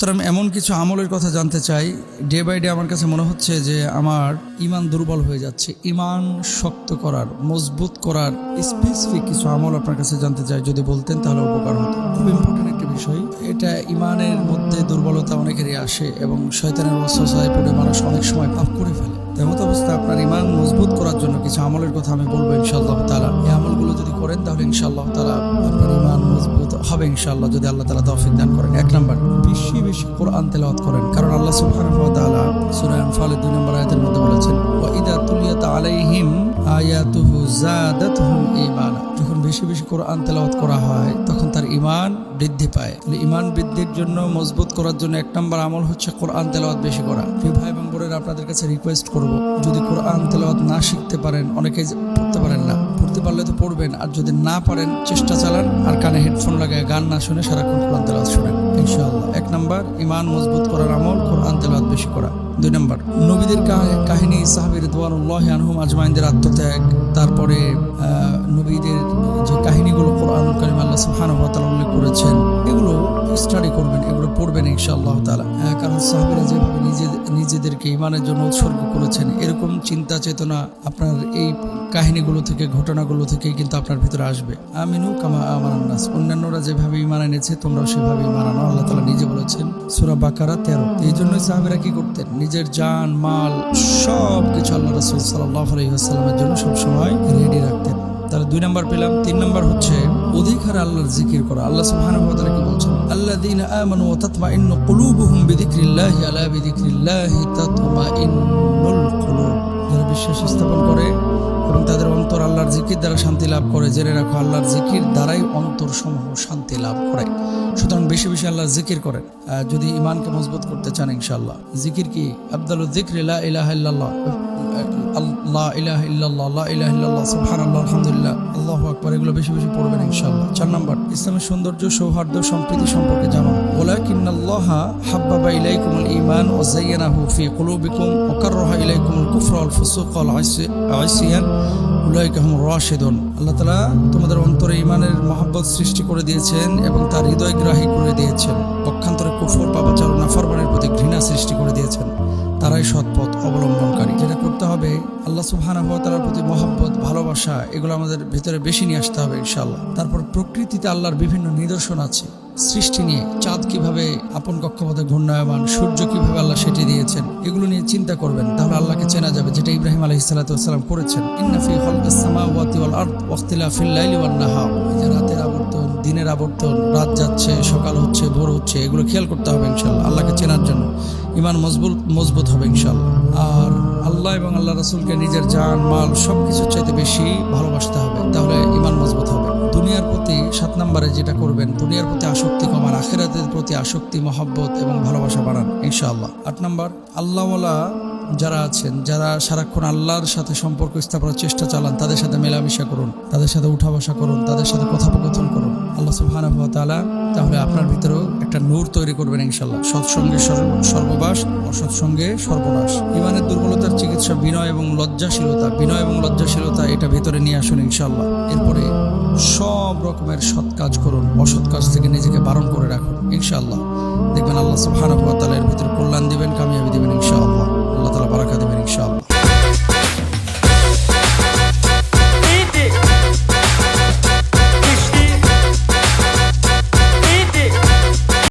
মোহতারাম এমন কিছু আমলের কথা জানতে চাই। ডে বাই ডে আমার কাছে মনে হচ্ছে যে আমার ইমান দুর্বল হয়ে যাচ্ছে। ইমান শক্ত করার, মজবুত করার স্পেসিফিক কিছু আমল আপনার কাছে জানতে চাই। যদি বলতেন তাহলে উপকার হতো। খুব ইম্পর্টেন্ট একটা বিষয়। এটা ইমানের মধ্যে দুর্বলতা অনেকেরই আসে এবং শয়তানের অসহায় পড়ে মানুষ অনেক সময় পাপ করে ফেলে। তেমন অবস্থা আপনার ইমান মজবুত করার জন্য কিছু আমলের কথা আমি বলব ইনশাআল্লাহ তালা এই আমলগুলো যদি করেন তাহলে ইনশাআল্লাহ তালা আপনার ইমান মজবুত হবে ইনশাআল্লাহ। যদি আল্লাহ তালা তৌফিক দান করেন। এক নম্বর, বেশি বেশি কোরআন তেলাওয়াত করেন। কারণ আল্লাহ সুবহানাহু ওয়া তাআলা সূরা আনফালের দুই নম্বর আয়াতের মধ্যে বলেছেন ওয়া ইদা তুলিয়াত আলাইহিম আয়াতুহু জাদাতহুম ঈমানা। যখন বেশি বেশি কোরআন তেলাওয়াত করা হয়, তখন তার ইমান বৃদ্ধি পায়। তাহলে ইমান বৃদ্ধির জন্য মজবুত করার জন্য এক নম্বর আমল হচ্ছে কোরআন তেলাওয়াত বেশি করা। প্রিয় ভাই এবং বোনের, আপনাদের কাছে রিকোয়েস্ট করব, যদি কোরআন তেলাওয়াত না শিখতে পারেন, অনেকেই পড়তে পারেন না। পড়তে পারলে তো পড়বেন আর যদি না পারেন চেষ্টা চালান আর কানে হেডফোন লাগায় গান না শুনে সারাক্ষণ কোরআন তেলাওয়াত শুনেন ইনশাআল্লাহ। এক নম্বর ইমান মজবুত করার আমল কোরআন তেলাওয়াত বেশি করা। দুই নম্বর নবীদের কাহিনী সাহাবির দোয়ানুল্লাহ আনহুম আজমাইনদের আত্মত্যাগ তারপরে নবীদের যে কাহিনীগুলো কোরআন কারিম আল্লাহ তাআলা উল্লেখ করেছেন এগুলো স্টাডি করবেন এগুলো পড়বেন ইনশাআল্লাহ আহ, কারণ সাহাবীরা নিজে নিজেদেরকে ইমানের জন্য উৎসর্গ করেছেন। এরকম চিন্তা চেতনা আপনার এই কাহিনীগুলো থেকে, ঘটনাগুলো থেকে কিন্তু আপনার ভিতরে আসবে। আমিনু কামা আমানান্নাস অন্যান্যরা যেভাবে ইমান এনেছে, তোমরাও সেভাবে ইমান আনো, আল্লাহ তালা নিজে বলেছেন সূরা বাকারা 13 এই জন্যই সাহাবীরা কি করতেন? নিজের জান, মাল সব কিছু আল্লাহ রাসূল সাল্লাল্লাহু আলাইহি ওয়াসাল্লামের জন্য সব সময় রেডি রাখতেন। তাহলে দুই নাম্বার পেলাম। তিন নাম্বার হচ্ছে অধিক হারে আল্লাহর জিকির করা। আল্লাহ সুবহানাহু ওয়া তাআলা কি বলছেন, আল্লাযীনা আমানু ওয়া তাতমাইন্নু কুলুবুহুম বিযিকরিল্লাহি আলা বিযিকরিল্লাহি তাতমাইন্নুল কুলুব। যারা বিশ্বাস স্থাপন করে এবং তাদের অন্তর আল্লাহর জিকির দ্বারা শান্তি লাভ করে, জেনে রাখো আল্লাহর জিকির দ্বারাই অন্তর সমূহ শান্তি লাভ করে। সুতরাং বেশি বেশি আল্লাহর জিকির করেন। যদি ইমানকে মজবুত করতে চান ইনশাআল্লাহ। জিকির কি? আব্দাল জিক্র লা ইলাহা ইল্লাল্লাহ। আল্লাহ আলহামদুলিল্লাহ এগুলো বেশি বেশি পড়বেন চার ইসলামের সৌন্দর্য, সৌহার্দ্য, সম্প্রীতি সম্পর্কে জানুন। আল্লাহ তোমাদের অন্তরে ঈমানের মহব্বত সৃষ্টি করে দিয়েছেন এবং তার হৃদয় গ্রাহী করে দিয়েছেন। পক্ষান্তরে কুফর, পাপাচার ও প্রতি ঘৃণা সৃষ্টি করে দিয়েছেন। তারাই সৎপথ হবে আল্লাহ সুবহানাহু ওয়া তাআলার প্রতি মহব্বত, ভালোবাসা, এগুলো আমাদের ভিতরে বেশি নিয়ে আসতে হবে ইনশাআল্লাহ। তারপর প্রকৃতিতে আল্লাহর বিভিন্ন নিদর্শন আছে। সৃষ্টি নিয়ে, চাঁদ কীভাবে আপন কক্ষপথে ঘূর্ণায়মান, সূর্য কীভাবে আল্লাহ সেটি দিয়েছেন, এগুলো নিয়ে চিন্তা করবেন। তাহলে আল্লাহকে চেনা যাবে, যেটা ইব্রাহিম আলাইহিস সালাতু ওয়াসসালাম করেছেন। ইন্না ফি খালকিস সামাওয়াতি ওয়াল আরদ ওয়াখতিলাফিল লাইলি ওয়ান নাহার। এই রাতের আবর্তন, দিনের আবর্তন, রাত যাচ্ছে, সকাল হচ্ছে, ভোর হচ্ছে, এগুলো খেয়াল করতে হবে ইনশাআল্লাহ। আল্লাহকে চেনার জন্য ইমান মজবুত মজবুত হবে ইনশাআল্লাহ। আর আল্লাহ এবং আল্লাহ রাসুলকে নিজের যান মাল সব কিছুর চাইতে বেশি ভালোবাসতে হবে। তাহলে ইমান মজবুত হবে। দুনিয়ার প্রতি সাত নম্বরে যেটা করবেন, দুনিয়ার প্রতি আসক্তি কমান, আখেরাতের প্রতি আসক্তি, মহব্বত এবং ভালোবাসা বাড়ান, ইনশাআল্লাহ। আট নম্বর, আল্লাহওয়ালা যারা আছেন, যারা সারাক্ষণ আল্লাহর সাথে সম্পর্ক স্থাপনের চেষ্টা চালান, তাদের সাথে মেলামেশা করুন, তাদের সাথে উঠা বসা করুন, তাদের সাথে কথোপকথন করুন। আল্লাহ সুবহানাহু তাহলে আপনার ভিতরেও একটা নূর তৈরি করবেন ইনশাল্লাহ সৎসঙ্গে সর্ববাস, অসৎসঙ্গে সর্বনাশ। ইমানের দুর্বলতার চিকিৎসা বিনয় এবং লজ্জাশীলতা, বিনয় এবং লজ্জাশীলতা এটা ভিতরে নিয়ে আসুন ইনশাল্লাহ এরপরে সব রকমের সৎ কাজ করুন, অসৎ কাজ থেকে নিজেকে বারণ করে রাখুন ইনশাআল্লাহ। দেখবেন আল্লাহ সুবহানাহু ভিতরে কল্যাণ দিবেন, কামিয়াবি দিবেন ইনশাআল্লাহ। তাআলা বারাকা দেবেন ইনশাআল্লাহ।